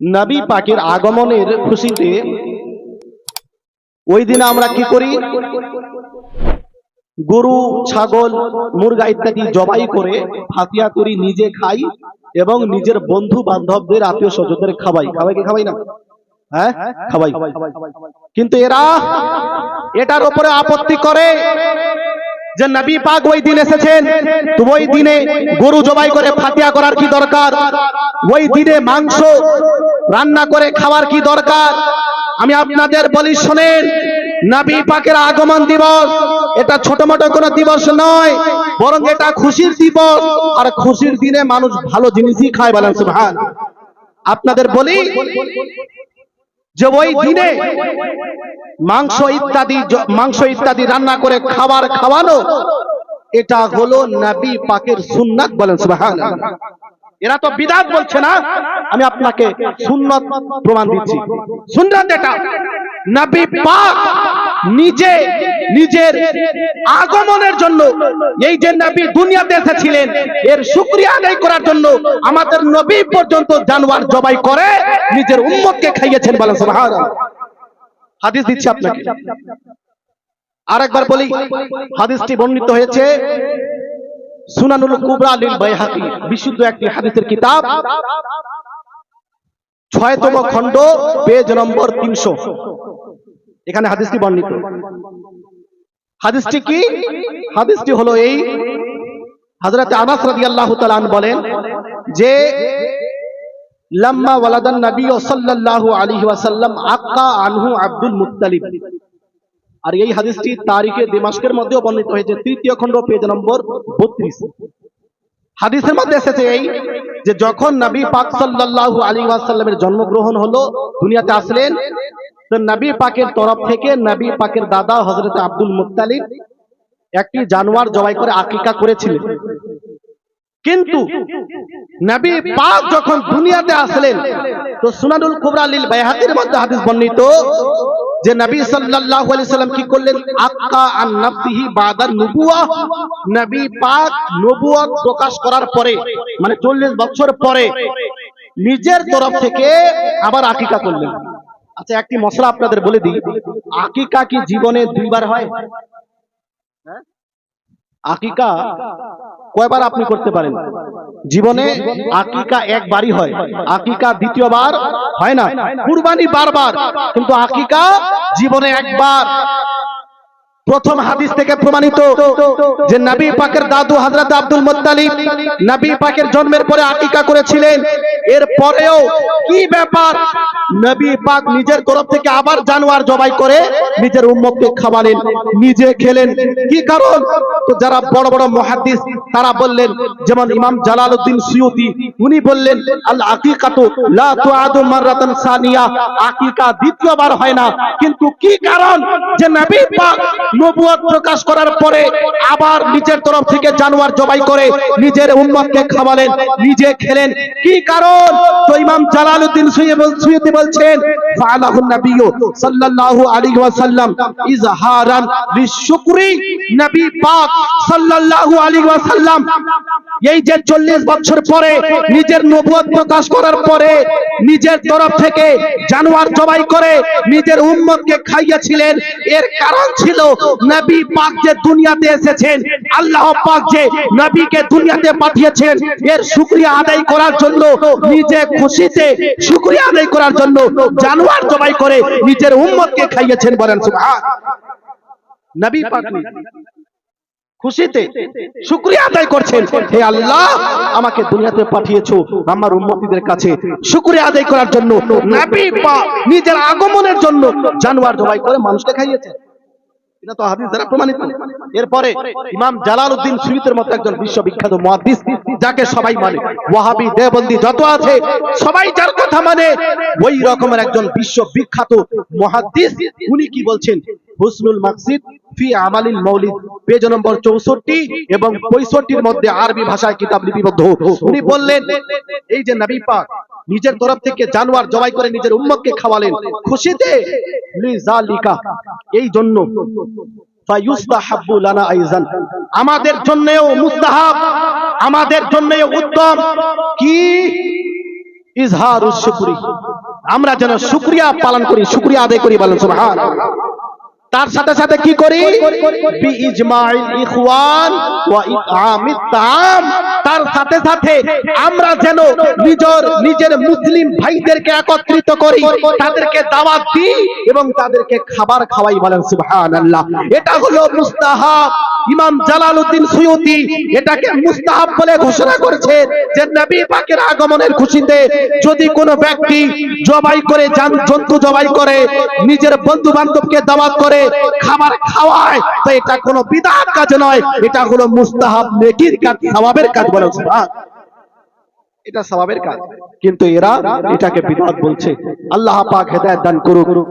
নবী পাকের আগমনের খুশিতে ওই দিনে আমরা কি করি? গরু, ছাগল, মুরগা ইত্যাদি জবাই করে ফাতিয়া করি, নিজে খাই এবং নিজের বন্ধু বান্ধবদের আত্মীয় স্বজনদের খাওয়াই। খাওয়াই কি খাওয়াই না? হ্যাঁ? খাওয়াই। কিন্তু এরা এটার উপরে আপত্তি করে। যে নবী পাক ওই দিন এসেছেন, তো ওই দিনে গরু জবাই করে ফাতিয়া করার কি দরকার? ওই দিনে মাংস রান্না করে খাওয়ার কি দরকার? আমি আপনাদের বলি, শোনেন, নবী পাকের আগমন দিবস এটা ছোট মোটো কোনো দিবস নয়, বরং এটা খুশির দিবস। আর খুশির দিনে মানুষ ভালো জিনিসই খায় বলেন, সুবহান। আপনাদের বলি যে ওই দিনে মাংস ইত্যাদি মাংস ইত্যাদি রান্না করে খাবার খাওয়ানো এটা হলো নাবি পাকের সুন্নাত বলেন সুবহান এরা তো বিদাত বলছে না আমি আপনাকে সুন্নত প্রমাণ দিচ্ছি। সুন্নাত এটা। নাবি পাক নিজে, নিজের আগমনের জন্য এই যে নবী দুনিয়াতে এসেছিলেন, এর শুকরিয়া আদায় করার জন্য আমাদের নবী পর্যন্ত জানোয়ার জবাই করে নিজের উম্মতকে খাইয়েছেন সুবহানাল্লাহ। হাদিস দিচ্ছি আপনাকে। আরেকবার বলি, হাদিসটি বর্ণিত হয়েছে সুনানুল কুবরা লিল বাইহাকি, বিশুদ্ধ একটি হাদিসের কিতাব। ছয়তম খণ্ড, পেজ নম্বর তিনশো। এখানে হাদিসটি বর্ণিত। হাদিসটি কি? হাদিসটি হলো এই। হযরত আনাস রাদিয়াল্লাহু তাআলা বলেন যে, লাম্মা ওয়ালাদান নবী সাল্লাল্লাহু আলাইহি ওয়াসাল্লাম আক্কা আনহু আব্দুল মুত্তালিব। আর এই হাদিসটি তারিখে দিমাশকের মধ্যেও বর্ণিত হয়েছে, তৃতীয় খণ্ড, পেজ নম্বর 32 হাদিসের মধ্যে এসেছে এই যে, যখন নবী পাক সাল্লাল্লাহু আলাইহি ওয়াসাল্লামের জন্মগ্রহণ হলো, দুনিয়াতে আসলেন তো নবী পাকের তরফ থেকে নবী পাকের দাদা হজরত আব্দুল মুত্তালিব একটি জানোয়ার জবাই করে আকিকা করেছিলেন। কিন্তু নবী পাক যখন দুনিয়াতে আসলেন, তো সুনানুল কুবরা লিল বাইহাকির মধ্যে হাদিস বর্ণিত যে নবী সাল্লাল্লাহু আলাইহি সাল্লাম কি করলেন? আক্কা আন নাফসিহি বাদা নবুয়া। নবী পাক নবুয়ত প্রকাশ করার পরে মানে 40 বছর পরে, নিজের তরফ থেকে আবার আকিকা করলেন। আচ্ছা একটি মশলা আপনাদের বলে দিই। আকিকা কি জীবনে দুইবার হয়? হ্যাঁ? আকিকা কয়বার আপনি করতে পারেন? জীবনে আকিকা একবারই হয়। আকিকা দ্বিতীয়বার হয় না। কুরবানি বারবার, কিন্তু আকিকা জীবনে একবার। প্রথম হাদিস থেকে প্রমাণিত যে নবী পাকের দাদু হযরত আব্দুল মুত্তালিব নবী পাকের জন্মের পরে আকিকা করেছিলেন। এর পরেও কি ব্যাপার? নবী পাক নিজের তরফ থেকে আবার জানোয়ার জবাই করে নিজের উম্মতকে খাওয়ালেন, নিজে খেলেন। কি কারণ? তো যারা বড় বড় মুহাদ্দিস, তারা বললেন, যেমন ইমাম জালালউদ্দিন সুয়ুতি উনি বললেন, আল আকিকাতু লা তুআদু মাররাতান সানিয়া। আকিকা দ্বিতীয়বার হয় না। কিন্তু কি কারণ? যে নবী পাক নবুয়ত প্রকাশ করার পরে আবার নিজের তরফ থেকে জানোয়ার জবাই করে নিজের উম্মতকে খাওয়ালেন, নিজে খেলেন। কি কারণ? তো ইমাম জালালউদ্দিন সুয়ুতি বলছেন, ফালাহুন নবী সাল্লাল্লাহু আলাইহি ওয়াসাল্লাম ইজহারান লিশুকরি নবী পাক সাল্লাল্লাহু আলাইহি ওয়াসাল্লাম এই যে 40 বছর পরে নিজের নবুয়ত প্রকাশ করার পরে নিজের তরফ থেকে জানোয়ার জবাই করে নিজের উম্মতকে খাইয়েছিলেন। এর কারণ ছিল নবী পাক যে দুনিয়াতে এসেছেন, আল্লাহ পাক যে নবীকে দুনিয়াতে পাঠিয়েছেন, এর শুকরিয়া আদায় করার জন্য, নিজে খুশিতে শুকরিয়া আদায় করার জন্য জানোয়ার জবাই করে নিজের উম্মতকে খাইয়েছেন বলেন সুবহান। নবী পাক খুশিতে শুকরিয়া আদায় করছেন। হে আল্লাহ, আমাকে দুনিয়াতে পাঠিয়েছো আমার উম্মতিদের কাছে। শুকরিয়া আদায় করার জন্য, নবী পাক নিজের আগমনের জন্য জানোয়ার জবাই করে মানুষকে খাইয়েছেন এটা তো হাদিস দ্বারা প্রমাণিত। এরপরে ইমাম জালালউদ্দিন সুয়ুতের মতো একজন বিশ্ববিখ্যাত মুহাদ্দিস, যাকে সবাই মানে ওয়াহাবি দেওবন্দি যত আছে, সবাই যার কথা মানে ওই রকমের একজন বিশ্ববিখ্যাত মুহাদ্দিস, উনি কি বলছেন? হুসনুল মাকসিদ ফি আমালিল মৌলিদ পেজ নম্বর 64 এবং 65 এর মধ্যে আরবি ভাষায় কিতাব লিপিবদ্ধ। উনি বললেন, এই যে নবী পাক নিজের তরফ থেকে জানোয়ার জবাই করে নিজের উম্মতকে খাওয়ালেন, খুশিতে? লিজালিকা, এই জন্য। আমাদের জন্যও মুস্তাহাব, আমাদের জন্যও উত্তম। কি? ইজহারুস শুকরি। আমরা যেন শুকরিয়া পালন করি, শুকরিয়া আদায় করি বলেন সুবহান তার সাথে সাথে কি করি? তার সাথে সাথে আমরা যেন নিজের নিজের মুসলিম ভাইদেরকে একত্রিত করি, তাদেরকে দাওয়াত দিই এবং তাদেরকে খাবার খাওয়াই বলেন সুবহানাল্লাহ। এটা হলো মুস্তাহাব। ইমাম জালালউদ্দিন সুয়ুতি এটাকে মুস্তাহাব বলে ঘোষণা করেছে যে নবী পাকের আগমনের খুশিতে যদি কোনো ব্যক্তি জবাই করে, জান- জন্তু জবাই করে, নিজের বন্ধু বান্ধবকে দাওয়াত করে খাবার খাওয়ায় তো এটা কোনো বিদাত কাজ নয়, এটা হলো মুস্তাহাব নেকির কাজ সওয়াবের কাজ বলে এটা স্বভাবের কাজ। কিন্তু এরা এটাকে বিদাত বলছে, আল্লাহ পাক হেদায়েত দান করুক।